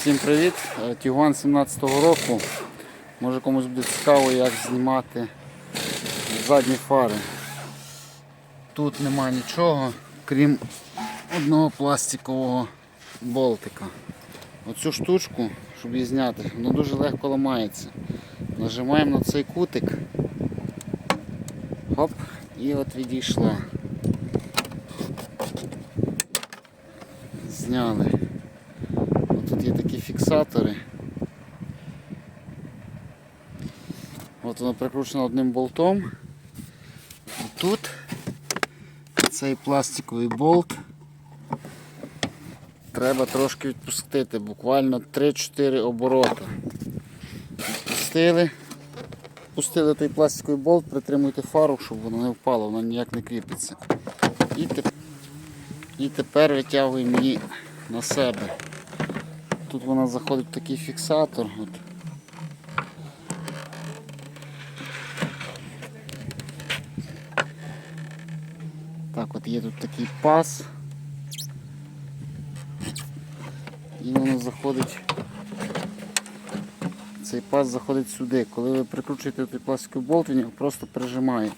Всім привіт! Е, Тігуан 17-го року. Може комусь буде цікаво, як знімати задні фари. Тут нема нічого, крім одного пластикового болтика. Оцю штучку, щоб її зняти, воно дуже легко ламається. Нажимаємо на цей кутик. Хоп, і от відійшла. Зняли. От є такі фіксатори. От воно прикручено одним болтом. І тут цей пластиковий болт треба трошки відпустити, буквально 3-4 обороти. Відпустили. Пустили той пластиковий болт, притримуйте фару, щоб воно не впало, воно ніяк не кріпиться. І, теп- і тепер витягуємо її на себе. Тут вона заходить в такий фіксатор. От. Так, от є тут такий пас. І воно заходить. Цей пас заходить сюди. Коли ви прикручуєте той пластиковий болт, він його просто прижимає.